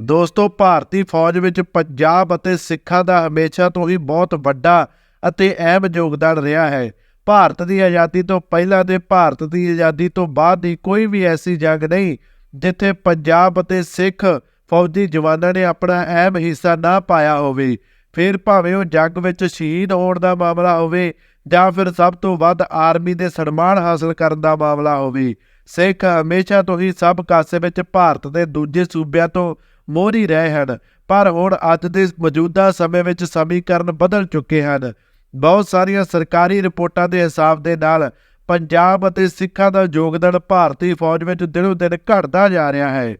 ਦੋਸਤੋ, ਭਾਰਤੀ ਫੌਜ ਵਿੱਚ ਪੰਜਾਬ ਅਤੇ ਸਿੱਖਾਂ ਦਾ ਹਮੇਸ਼ਾ ਤੋਂ ਹੀ ਬਹੁਤ ਵੱਡਾ ਅਤੇ ਅਹਿਮ ਯੋਗਦਾਨ ਰਿਹਾ ਹੈ। ਭਾਰਤ ਦੀ ਆਜ਼ਾਦੀ ਤੋਂ ਪਹਿਲਾਂ ਤੇ ਭਾਰਤ ਦੀ ਆਜ਼ਾਦੀ ਤੋਂ ਬਾਅਦ ਦੀ ਕੋਈ ਵੀ ਐਸੀ ਜੰਗ ਨਹੀਂ ਜਿੱਥੇ ਪੰਜਾਬ ਅਤੇ ਸਿੱਖ ਫੌਜੀ ਜਵਾਨਾਂ ਨੇ ਆਪਣਾ ਅਹਿਮ ਹਿੱਸਾ ਨਾ ਪਾਇਆ ਹੋਵੇ। ਫਿਰ ਭਾਵੇਂ ਉਹ ਜੰਗ ਵਿੱਚ ਸ਼ਹੀਦ ਹੋਣ ਦਾ ਮਾਮਲਾ ਹੋਵੇ ਜਾਂ ਫਿਰ ਸਭ ਤੋਂ ਵੱਧ ਆਰਮੀ ਦੇ ਸਨਮਾਨ ਹਾਸਲ ਕਰਨ ਦਾ ਮਾਮਲਾ ਹੋਵੇ, ਸਿੱਖ ਹਮੇਸ਼ਾ ਤੋਂ ਹੀ ਸਭ ਕਾਸੇ ਵਿੱਚ ਭਾਰਤ ਦੇ ਦੂਜੇ ਸੂਬਿਆਂ ਤੋਂ ਮੋਹਰੀ ਰਹੇ ਹਨ, ਪਰ ਹੁਣ ਅੱਜ ਦੇ ਮੌਜੂਦਾ ਸਮੇਂ ਵਿੱਚ ਸਮੀਕਰਨ ਬਦਲ ਚੁੱਕੇ ਹਨ। ਬਹੁਤ ਸਾਰੀਆਂ ਸਰਕਾਰੀ ਰਿਪੋਰਟਾਂ ਦੇ ਹਿਸਾਬ ਦੇ ਨਾਲ ਪੰਜਾਬ ਅਤੇ ਸਿੱਖਾਂ ਦਾ ਯੋਗਦਾਨ ਭਾਰਤੀ ਫੌਜ ਵਿੱਚ ਦਿਨੋ ਦਿਨ ਘਟਦਾ ਜਾ ਰਿਹਾ ਹੈ।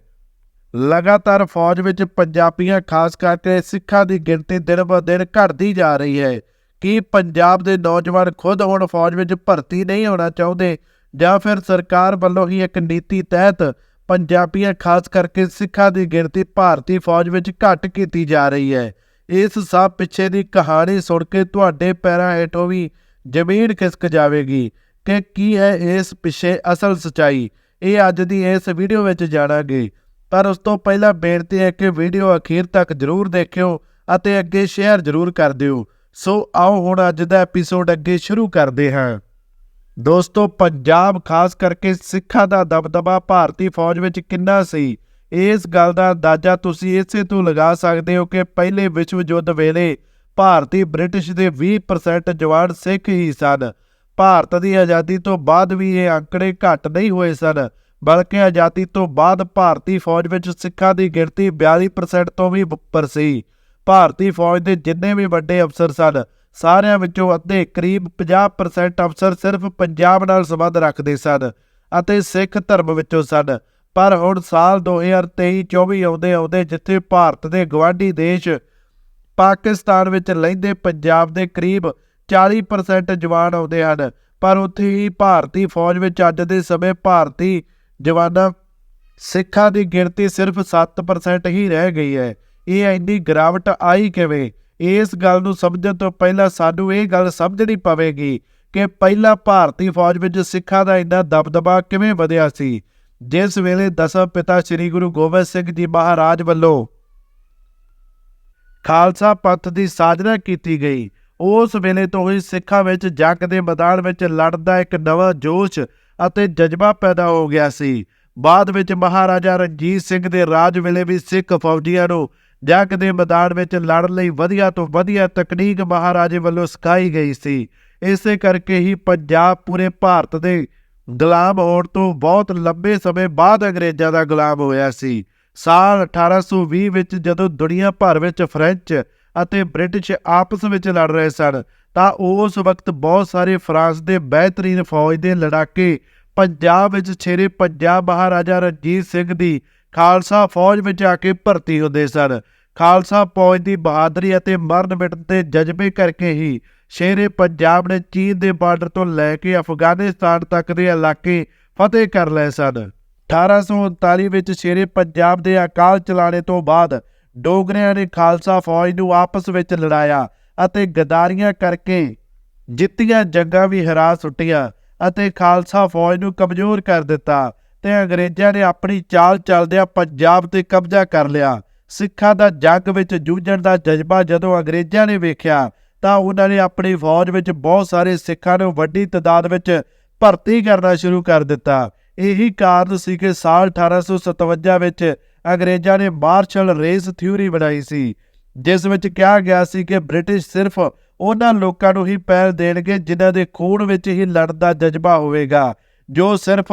ਲਗਾਤਾਰ ਫੌਜ ਵਿੱਚ ਪੰਜਾਬੀਆਂ, ਖਾਸ ਕਰਕੇ ਸਿੱਖਾਂ ਦੀ ਗਿਣਤੀ ਦਿਨ ਬ ਦਿਨ ਘਟਦੀ ਜਾ ਰਹੀ ਹੈ। ਕੀ ਪੰਜਾਬ ਦੇ ਨੌਜਵਾਨ ਖੁਦ ਹੁਣ ਫੌਜ ਵਿੱਚ ਭਰਤੀ ਨਹੀਂ ਹੋਣਾ ਚਾਹੁੰਦੇ ਜਾਂ ਫਿਰ ਸਰਕਾਰ ਵੱਲੋਂ ਹੀ ਇੱਕ ਨੀਤੀ ਤਹਿਤ ਪੰਜਾਬੀਆਂ ਖਾਸ ਕਰਕੇ ਸਿੱਖਾਂ ਦੀ ਗਿਣਤੀ ਭਾਰਤੀ ਫੌਜ ਵਿੱਚ ਘੱਟ ਕੀਤੀ ਜਾ ਰਹੀ ਹੈ। ਇਸ ਸਭ ਪਿੱਛੇ ਦੀ ਕਹਾਣੀ ਸੁਣ ਕੇ ਤੁਹਾਡੇ ਪੈਰਾਂ ਹੇਠੋਂ ਵੀ ਜ਼ਮੀਨ ਖਿਸਕ ਜਾਵੇਗੀ ਕਿ ਕੀ ਹੈ ਇਸ ਪਿੱਛੇ ਅਸਲ ਸਚਾਈ, ਇਹ ਅੱਜ ਦੀ ਇਸ ਵੀਡੀਓ ਵਿੱਚ ਜਾਣਾਂਗੇ। ਪਰ ਉਸ ਤੋਂ ਪਹਿਲਾਂ ਬੇਨਤੀ ਹੈ ਕਿ ਵੀਡੀਓ ਅਖੀਰ ਤੱਕ ਜ਼ਰੂਰ ਦੇਖਿਓ ਅਤੇ ਅੱਗੇ ਸ਼ੇਅਰ ਜ਼ਰੂਰ ਕਰ ਦਿਓ। ਸੋ ਆਓ ਹੁਣ ਅੱਜ ਦਾ ਐਪੀਸੋਡ ਅੱਗੇ ਸ਼ੁਰੂ ਕਰਦੇ ਹਾਂ। ਦੋਸਤੋ, ਪੰਜਾਬ ਖਾਸ ਕਰਕੇ ਸਿੱਖਾਂ ਦਾ ਦਬਦਬਾ ਭਾਰਤੀ ਫੌਜ ਵਿੱਚ ਕਿੰਨਾ ਸੀ? ਇਸ ਗੱਲ ਦਾ ਅੰਦਾਜ਼ਾ ਤੁਸੀਂ ਇਸੇ ਤੋਂ ਲਗਾ ਸਕਦੇ ਹੋ ਕਿ ਪਹਿਲੇ ਵਿਸ਼ਵ ਯੁੱਧ ਵੇਲੇ ਭਾਰਤੀ ਬ੍ਰਿਟਿਸ਼ ਦੇ 20% ਜਵਾਨ ਸਿੱਖ ਹੀ ਸਨ। ਭਾਰਤ ਦੀ ਆਜ਼ਾਦੀ ਤੋਂ ਬਾਅਦ ਵੀ ਇਹ ਅੰਕੜੇ ਘੱਟ ਨਹੀਂ ਹੋਏ ਸਨ, ਬਲਕਿ ਆਜ਼ਾਦੀ ਤੋਂ ਬਾਅਦ ਭਾਰਤੀ ਫੌਜ ਵਿੱਚ ਸਿੱਖਾਂ ਦੀ ਗਿਣਤੀ 42% ਤੋਂ ਵੀ ਉੱਪਰ ਸੀ। ਭਾਰਤੀ ਫੌਜ ਦੇ ਜਿੰਨੇ ਵੀ ਵੱਡੇ ਅਫਸਰ ਸਨ ਸਾਰਿਆਂ ਵਿੱਚੋਂ ਅੱਧੇ ਕਰੀਬ 50% ਅਫਸਰ ਸਿਰਫ ਪੰਜਾਬ ਨਾਲ ਸੰਬੰਧ ਰੱਖਦੇ ਸਨ ਅਤੇ ਸਿੱਖ ਧਰਮ ਵਿੱਚੋਂ ਸਨ। ਪਰ ਹੁਣ ਸਾਲ 2023-24 ਆਉਂਦੇ ਆਉਂਦੇ ਜਿੱਥੇ ਭਾਰਤ ਦੇ ਗਵਾਂਢੀ ਦੇਸ਼ ਪਾਕਿਸਤਾਨ ਵਿੱਚ ਲੈਂਦੇ ਪੰਜਾਬ ਦੇ ਕਰੀਬ 40% ਜਵਾਨ ਆਉਂਦੇ ਹਨ। ਪਰ ਉੱਥੇ ਹੀ ਭਾਰਤੀ ਫੌਜ ਵਿੱਚ ਅੱਜ ਦੇ ਸਮੇਂ ਭਾਰਤੀ ਜਵਾਨਾਂ ਸਿੱਖਾਂ ਦੀ ਗਿਣਤੀ ਸਿਰਫ 7% ਹੀ ਰਹਿ ਗਈ ਹੈ। ਇਹ ਇੰਨੀ ਗਿਰਾਵਟ ਆਈ ਕਿਵੇਂ? ਇਸ ਗੱਲ ਨੂੰ ਸਮਝਣ ਤੋਂ ਪਹਿਲਾਂ ਸਾਨੂੰ ਇਹ ਗੱਲ ਸਮਝਣੀ ਪਵੇਗੀ ਕਿ ਪਹਿਲਾਂ ਭਾਰਤੀ ਫੌਜ ਵਿੱਚ ਸਿੱਖਾਂ ਦਾ ਇੰਨਾ ਦਬਦਬਾ ਕਿਵੇਂ ਵਧਿਆ ਸੀ? ਜਿਸ ਵੇਲੇ ਦਸਮ ਪਿਤਾ ਸ੍ਰੀ ਗੁਰੂ ਗੋਬਿੰਦ ਸਿੰਘ ਜੀ ਮਹਾਰਾਜ ਵੱਲੋਂ ਖਾਲਸਾ ਪੰਥ ਦੀ ਸਾਜਨਾ ਕੀਤੀ ਗਈ, ਉਸ ਵੇਲੇ ਤੋਂ ਹੀ ਸਿੱਖਾਂ ਵਿੱਚ ਜੱਗ ਦੇ ਮੈਦਾਨ ਵਿੱਚ ਲੜਨ ਦਾ ਇੱਕ ਨਵਾਂ ਜੋਸ਼ ਅਤੇ ਜਜ਼ਬਾ ਪੈਦਾ ਹੋ ਗਿਆ ਸੀ। ਬਾਅਦ ਵਿੱਚ ਮਹਾਰਾਜਾ ਰਣਜੀਤ ਸਿੰਘ ਦੇ ਰਾਜ ਵੇਲੇ ਵੀ ਸਿੱਖ ਫੌਜੀਆਂ ਨੂੰ ਜੰਗ ਦੇ ਮੈਦਾਨ ਵਿੱਚ ਲੜਨ ਲਈ ਵਧੀਆ ਤੋਂ ਵਧੀਆ ਤਕਨੀਕ ਮਹਾਰਾਜੇ ਵੱਲੋਂ ਸਿਖਾਈ ਗਈ ਸੀ। ਇਸੇ ਕਰਕੇ ਹੀ ਪੰਜਾਬ ਪੂਰੇ ਭਾਰਤ ਦੇ ਗੁਲਾਮ ਹੋਣ ਤੋਂ ਬਹੁਤ ਲੰਬੇ ਸਮੇਂ ਬਾਅਦ ਅੰਗਰੇਜ਼ਾਂ ਦਾ ਗੁਲਾਮ ਹੋਇਆ ਸੀ। ਸਾਲ 1820 ਵਿੱਚ ਜਦੋਂ ਦੁਨੀਆ ਭਰ ਵਿੱਚ ਫ੍ਰੈਂਚ ਅਤੇ ਬ੍ਰਿਟਿਸ਼ ਆਪਸ ਵਿੱਚ ਲੜ ਰਹੇ ਸਨ, ਤਾਂ ਉਸ ਵਕਤ ਬਹੁਤ ਸਾਰੇ ਫਰਾਂਸ ਦੇ ਬਿਹਤਰੀਨ ਫੌਜ ਦੇ ਲੜਾਕੇ ਪੰਜਾਬ ਵਿੱਚ ਛੇਰੇ ਪੰਜਾਬ ਮਹਾਰਾਜਾ ਰਣਜੀਤ ਸਿੰਘ ਦੀ ਖਾਲਸਾ ਫੌਜ ਵਿੱਚ ਆ ਕੇ ਭਰਤੀ ਹੁੰਦੇ ਸਨ। ਖਾਲਸਾ ਫੌਜ ਦੀ ਬਹਾਦਰੀ ਅਤੇ ਮਰਨ ਮਿਟਣ ਦੇ ਜਜ਼ਬੇ ਕਰਕੇ ਹੀ ਸ਼ੇਰੇ ਪੰਜਾਬ ਨੇ ਚੀਨ ਦੇ ਬਾਰਡਰ ਤੋਂ ਲੈ ਕੇ ਅਫਗਾਨਿਸਤਾਨ ਤੱਕ ਦੇ ਇਲਾਕੇ ਫਤਿਹ ਕਰ ਲਏ ਸਨ। 1839 ਵਿੱਚ ਸ਼ੇਰੇ ਪੰਜਾਬ ਦੇ ਅਕਾਲ ਚਲਾਣੇ ਤੋਂ ਬਾਅਦ ਡੋਗਰਿਆਂ ਨੇ ਖਾਲਸਾ ਫੌਜ ਨੂੰ ਆਪਸ ਵਿੱਚ ਲੜਾਇਆ ਅਤੇ ਗਦਾਰੀਆਂ ਕਰਕੇ ਜਿੱਤੀਆਂ ਜੰਗਾਂ ਵੀ ਹਰਾ ਸੁੱਟੀਆਂ ਅਤੇ ਖਾਲਸਾ ਫੌਜ ਨੂੰ ਕਮਜ਼ੋਰ ਕਰ ਦਿੱਤਾ। ਤੇ ਅੰਗਰੇਜ਼ਾਂ ਨੇ ਆਪਣੀ ਚਾਲ ਚੱਲਦਿਆਂ ਪੰਜਾਬ ਤੇ ਕਬਜ਼ਾ ਕਰ ਲਿਆ। ਸਿੱਖਾਂ ਦਾ ਜੰਗ ਵਿੱਚ ਜੂਝਣ ਦਾ ਜਜ਼ਬਾ ਜਦੋਂ ਅੰਗਰੇਜ਼ਾਂ ਨੇ ਵੇਖਿਆ, ਤਾਂ ਉਹਨਾਂ ਨੇ ਆਪਣੀ ਫੌਜ ਵਿੱਚ ਬਹੁਤ ਸਾਰੇ ਸਿੱਖਾਂ ਨੂੰ ਵੱਡੀ ਤਾਦਾਦ ਵਿੱਚ ਭਰਤੀ ਕਰਨਾ ਸ਼ੁਰੂ ਕਰ ਦਿੱਤਾ। ਇਹੀ ਕਾਰਨ ਸੀ ਕਿ ਸਾਲ 1857 ਵਿੱਚ ਅੰਗਰੇਜ਼ਾਂ ਨੇ ਮਾਰਸ਼ਲ ਰੇਸ ਥਿਊਰੀ ਬਣਾਈ ਸੀ, ਜਿਸ ਵਿੱਚ ਕਿਹਾ ਗਿਆ ਸੀ ਕਿ ਬ੍ਰਿਟਿਸ਼ ਸਿਰਫ ਉਹਨਾਂ ਲੋਕਾਂ ਨੂੰ ਹੀ ਪਹਿਲ ਦੇਣਗੇ ਜਿਨ੍ਹਾਂ ਦੇ ਖੂਨ ਵਿੱਚ ਹੀ ਲੜਨ ਦਾ ਜਜ਼ਬਾ ਹੋਵੇਗਾ, ਜੋ ਸਿਰਫ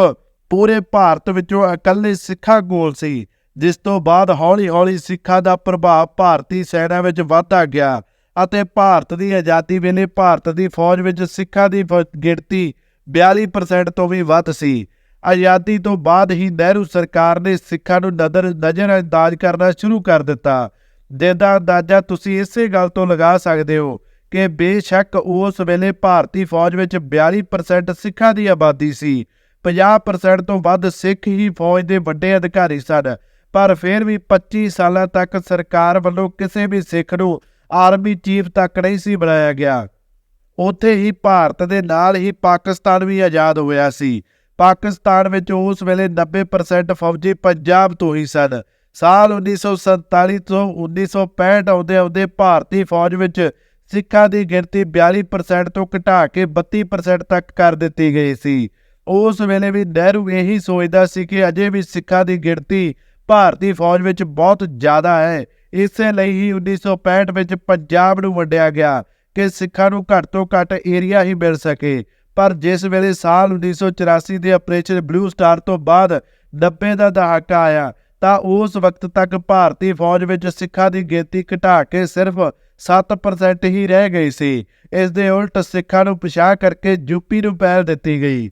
ਪੂਰੇ ਭਾਰਤ ਵਿੱਚੋਂ ਇਕੱਲੇ ਸਿੱਖਾਂ ਕੋਲ ਸੀ, ਜਿਸ ਤੋਂ ਬਾਅਦ ਹੌਲੀ-ਹੌਲੀ ਸਿੱਖਾਂ ਦਾ ਪ੍ਰਭਾਵ ਭਾਰਤੀ ਸੈਨਾ ਵਿੱਚ ਵਧਦਾ ਗਿਆ ਅਤੇ ਭਾਰਤ ਦੀ ਆਜ਼ਾਦੀ ਵੇਲੇ ਭਾਰਤ ਦੀ ਫੌਜ ਵਿੱਚ ਸਿੱਖਾਂ ਦੀ ਫ- ਗਿਣਤੀ 42% ਤੋਂ ਵੀ ਵੱਧ ਸੀ। ਆਜ਼ਾਦੀ ਤੋਂ ਬਾਅਦ ਹੀ ਨਹਿਰੂ ਸਰਕਾਰ ਨੇ ਸਿੱਖਾਂ ਨੂੰ ਨਜ਼ਰ ਨਜ਼ਰਅੰਦਾਜ਼ ਕਰਨਾ ਸ਼ੁਰੂ ਕਰ ਦਿੱਤਾ। ਜਿਹਦਾ ਅੰਦਾਜ਼ਾ ਤੁਸੀਂ ਇਸੇ ਗੱਲ ਤੋਂ ਲਗਾ ਸਕਦੇ ਹੋ ਕਿ ਬੇਸ਼ੱਕ ਉਸ ਵੇਲੇ ਭਾਰਤੀ ਫੌਜ ਵਿੱਚ 42% ਸਿੱਖਾਂ ਦੀ ਆਬਾਦੀ ਸੀ। 50% ਤੋਂ ਵੱਧ ਸਿੱਖ ਹੀ ਫੌਜ ਦੇ ਵੱਡੇ ਅਧਿਕਾਰੀ ਸਨ। ਪਰ ਫਿਰ ਵੀ 25 ਸਾਲਾਂ ਤੱਕ ਸਰਕਾਰ ਵੱਲੋਂ ਕਿਸੇ ਵੀ ਸਿੱਖ ਨੂੰ ਆਰਮੀ ਚੀਫ ਤੱਕ ਨਹੀਂ ਸੀ ਬਣਾਇਆ ਗਿਆ। ਉੱਥੇ ਹੀ ਭਾਰਤ ਦੇ ਨਾਲ ਹੀ ਪਾਕਿਸਤਾਨ ਵੀ ਆਜ਼ਾਦ ਹੋਇਆ ਸੀ। ਪਾਕਿਸਤਾਨ ਵਿੱਚ ਉਸ ਵੇਲੇ 90% ਫੌਜੀ ਪੰਜਾਬ ਤੋਂ ਹੀ ਸਨ। ਸਾਲ 1947 ਤੋਂ 1965 ਆਉਂਦੇ ਆਉਂਦੇ ਭਾਰਤੀ ਫੌਜ ਵਿੱਚ ਸਿੱਖਾਂ ਦੀ ਗਿਣਤੀ 42% ਤੋਂ ਘਟਾ ਕੇ 32% ਤੱਕ ਕਰ ਦਿੱਤੀ ਗਈ ਸੀ। ਉਸ ਵੇਲੇ ਵੀ ਨਹਿਰੂ ਇਹੀ ਸੋਚਦਾ ਸੀ ਕਿ ਅਜੇ ਵੀ ਸਿੱਖਾਂ ਦੀ ਗਿਣਤੀ ਭਾਰਤੀ ਫੌਜ ਵਿੱਚ ਬਹੁਤ ਜ਼ਿਆਦਾ ਹੈ। ਇਸੇ ਲਈ ਹੀ 1965 ਵਿੱਚ ਪੰਜਾਬ ਨੂੰ ਵੰਡਿਆ ਗਿਆ ਕਿ ਸਿੱਖਾਂ ਨੂੰ ਘੱਟ ਤੋਂ ਘੱਟ ਏਰੀਆ ਹੀ ਮਿਲ ਸਕੇ। ਪਰ ਜਿਸ ਵੇਲੇ ਸਾਲ 1984 ਦੇ ਆਪਰੇਸ਼ਨ ਬਲੂ ਸਟਾਰ ਤੋਂ ਬਾਅਦ 90 ਦਾ ਦਹਾਕਾ ਆਇਆ, ਤਾਂ ਉਸ ਵਕਤ ਤੱਕ ਭਾਰਤੀ ਫੌਜ ਵਿੱਚ ਸਿੱਖਾਂ ਦੀ ਗਿਣਤੀ ਘਟਾ ਕੇ ਸਿਰਫ 7% ਹੀ ਰਹਿ ਗਈ ਸੀ। ਇਸ ਦੇ ਉਲਟ ਸਿੱਖਾਂ ਨੂੰ ਪਿਛਾਹ ਕਰਕੇ ਯੂਪੀ ਨੂੰ ਪਹਿਲ ਦਿੱਤੀ ਗਈ।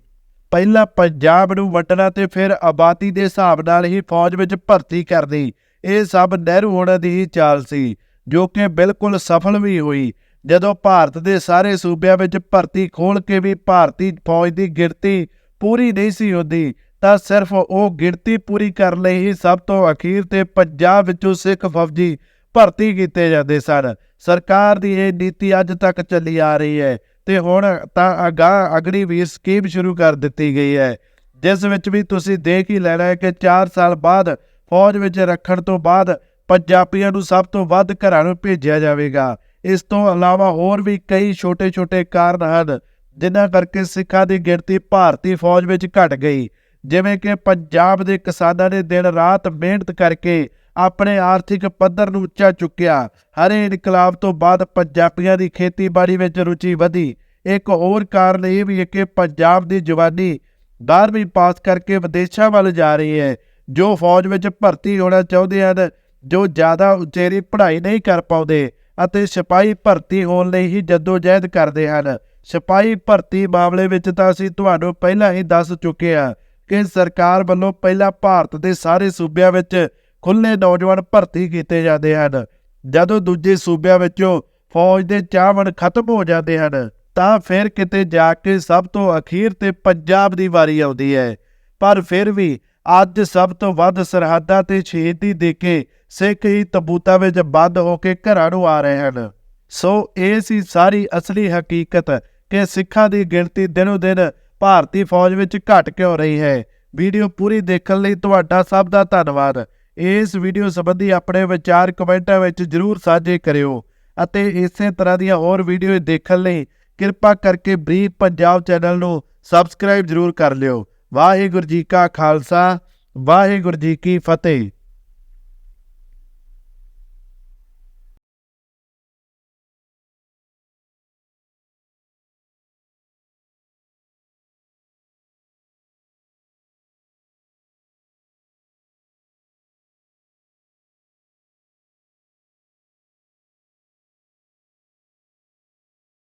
ਪਹਿਲਾਂ ਪੰਜਾਬ ਨੂੰ ਵੰਡਣਾ ਤੇ ਫਿਰ ਆਬਾਦੀ ਦੇ ਹਿਸਾਬ ਨਾਲ ਹੀ ਫੌਜ ਵਿੱਚ ਭਰਤੀ ਕਰਨੀ ਇਹ ਸਭ ਨਹਿਰੂ ਹੋਣਾ ਦੀ ਹੀ ਚਾਲ ਸੀ, ਜੋ ਕਿ ਬਿਲਕੁਲ ਸਫਲ ਵੀ ਹੋਈ। ਜਦੋਂ ਭਾਰਤ ਦੇ ਸਾਰੇ ਸੂਬਿਆਂ ਵਿੱਚ ਭਰਤੀ ਖੋਲ ਕੇ ਵੀ ਭਾਰਤੀ ਫੌਜ ਦੀ ਗਿਣਤੀ ਪੂਰੀ ਨਹੀਂ ਸੀ ਹੁੰਦੀ, ਤਾਂ ਸਿਰਫ ਉਹ ਗਿਣਤੀ ਪੂਰੀ ਕਰਨ ਲਈ ਹੀ ਸਭ ਤੋਂ ਅਖੀਰ ਤੇ ਪੰਜਾਬ ਵਿੱਚੋਂ ਸਿੱਖ ਫੌਜੀ ਭਰਤੀ ਕੀਤੇ ਜਾਂਦੇ ਸਨ। ਸਰਕਾਰ ਦੀ ਇਹ ਨੀਤੀ ਅੱਜ ਤੱਕ ਚੱਲੀ ਆ ਰਹੀ ਹੈ। ਤੇ ਹੁਣ ਤਾਂ ਅਗਾਂਹ ਅਗਲੀ ਵੀ ਸਕੀਮ ਸ਼ੁਰੂ ਕਰ ਦਿੱਤੀ ਗਈ ਹੈ, ਜਿਸ ਵਿੱਚ ਵੀ ਤੁਸੀਂ ਦੇਖ ਹੀ ਲੈਣਾ ਹੈ ਕਿ 4 ਸਾਲ ਬਾਅਦ ਫੌਜ ਵਿੱਚ ਰੱਖਣ ਤੋਂ ਬਾਅਦ ਪੰਜਾਬੀਆਂ ਨੂੰ ਸਭ ਤੋਂ ਵੱਧ ਘਰਾਂ ਨੂੰ ਭੇਜਿਆ ਜਾਵੇਗਾ। ਇਸ ਤੋਂ ਇਲਾਵਾ ਹੋਰ ਵੀ ਕਈ ਛੋਟੇ-ਛੋਟੇ ਕਾਰਨ ਹਨ, ਜਿਨ੍ਹਾਂ ਕਰਕੇ ਸਿੱਖਾਂ ਦੀ ਗਿਣਤੀ ਭਾਰਤੀ ਫੌਜ ਵਿੱਚ ਘਟ ਗਈ। ਜਿਵੇਂ ਕਿ ਪੰਜਾਬ ਦੇ ਕਿਸਾਨਾਂ ਨੇ ਦਿਨ ਰਾਤ ਮਿਹਨਤ ਕਰਕੇ ਆਪਣੇ ਆਰਥਿਕ ਪੱਧਰ ਨੂੰ ਉੱਚਾ ਚੁੱਕਿਆ। ਹਰੇ ਇਨਕਲਾਬ ਤੋਂ ਬਾਅਦ ਪੰਜਾਬੀਆਂ ਦੀ ਖੇਤੀਬਾੜੀ ਵਿੱਚ ਰੁਚੀ ਵਧੀ। ਇੱਕ ਹੋਰ ਕਾਰਨ ਇਹ ਵੀ ਹੈ ਕਿ ਪੰਜਾਬ ਦੀ ਜਵਾਨੀ 12ਵੀਂ ਪਾਸ ਕਰਕੇ ਵਿਦੇਸ਼ਾਂ ਵੱਲ ਜਾ ਰਹੀ ਹੈ। ਜੋ ਫੌਜ ਵਿੱਚ ਭਰਤੀ ਹੋਣਾ ਚਾਹੁੰਦੇ ਹਨ, ਜੋ ਜ਼ਿਆਦਾ ਉਚੇਰੀ ਪੜ੍ਹਾਈ ਨਹੀਂ ਕਰ ਪਾਉਂਦੇ ਅਤੇ ਸਿਪਾਹੀ ਭਰਤੀ ਹੋਣ ਲਈ ਹੀ ਜਦੋਜਹਿਦ ਕਰਦੇ ਹਨ। ਸਿਪਾਹੀ ਭਰਤੀ ਮਾਮਲੇ ਵਿੱਚ ਤਾਂ ਅਸੀਂ ਤੁਹਾਨੂੰ ਪਹਿਲਾਂ ਹੀ ਦੱਸ ਚੁੱਕੇ ਹਾਂ ਕਿ ਸਰਕਾਰ ਵੱਲੋਂ ਪਹਿਲਾਂ ਭਾਰਤ ਦੇ ਸਾਰੇ ਸੂਬਿਆਂ ਵਿੱਚ ਖੁੱਲੇ ਨੌਜਵਾਨ ਭਰਤੀ ਕੀਤੇ ਜਾਂਦੇ ਹਨ। ਜਦੋਂ ਦੂਜੇ ਸੂਬਿਆਂ ਵਿੱਚੋਂ ਫੌਜ ਦੇ ਚਾਹਵਣ ਖਤਮ ਹੋ ਜਾਂਦੇ ਹਨ, ਤਾਂ ਫਿਰ ਕਿਤੇ ਜਾ ਕੇ ਸਭ ਤੋਂ ਅਖੀਰ ਤੇ ਪੰਜਾਬ ਦੀ ਵਾਰੀ ਆਉਂਦੀ ਹੈ। ਪਰ ਫਿਰ ਵੀ ਅੱਜ ਸਭ ਤੋਂ ਵੱਧ ਸਰਹੱਦਾਂ ਤੇ ਸ਼ਹੀਦੀ ਦੇ ਕੇ ਸਿੱਖ ਹੀ ਤਬੂਤਾਂ ਵਿੱਚ ਬੰਦ ਹੋ ਕੇ ਘਰਾਂ ਨੂੰ ਆ ਰਹੇ ਹਨ। ਸੋ ਇਹ ਸੀ ਸਾਰੀ ਅਸਲੀ ਹਕੀਕਤ ਕਿ ਸਿੱਖਾਂ ਦੀ ਗਿਣਤੀ ਦਿਨੋ ਦਿਨ ਭਾਰਤੀ ਫੌਜ ਵਿੱਚ ਘਟ ਕਿਉਂ ਰਹੀ ਹੈ। ਵੀਡੀਓ ਪੂਰੀ ਦੇਖਣ ਲਈ ਤੁਹਾਡਾ ਸਭ ਦਾ ਧੰਨਵਾਦ। ਇਸ ਵੀਡੀਓ ਸੰਬੰਧੀ ਆਪਣੇ ਵਿਚਾਰ ਕਮੈਂਟਾਂ ਵਿੱਚ ਜਰੂਰ ਸਾਂਝੇ ਕਰਿਓ ਅਤੇ ਇਸੇ ਤਰ੍ਹਾਂ ਦੀਆਂ ਹੋਰ ਵੀਡੀਓ ਦੇਖਣ ਲਈ ਕਿਰਪਾ ਕਰਕੇ ਬਰੀਫ ਪੰਜਾਬ ਚੈਨਲ ਨੂੰ ਸਬਸਕ੍ਰਾਈਬ ਜਰੂਰ ਕਰ ਲਿਓ। ਵਾਹਿਗੁਰੂ ਜੀ ਕਾ ਖਾਲਸਾ, ਵਾਹਿਗੁਰੂ ਜੀ ਕੀ ਫਤਿਹ।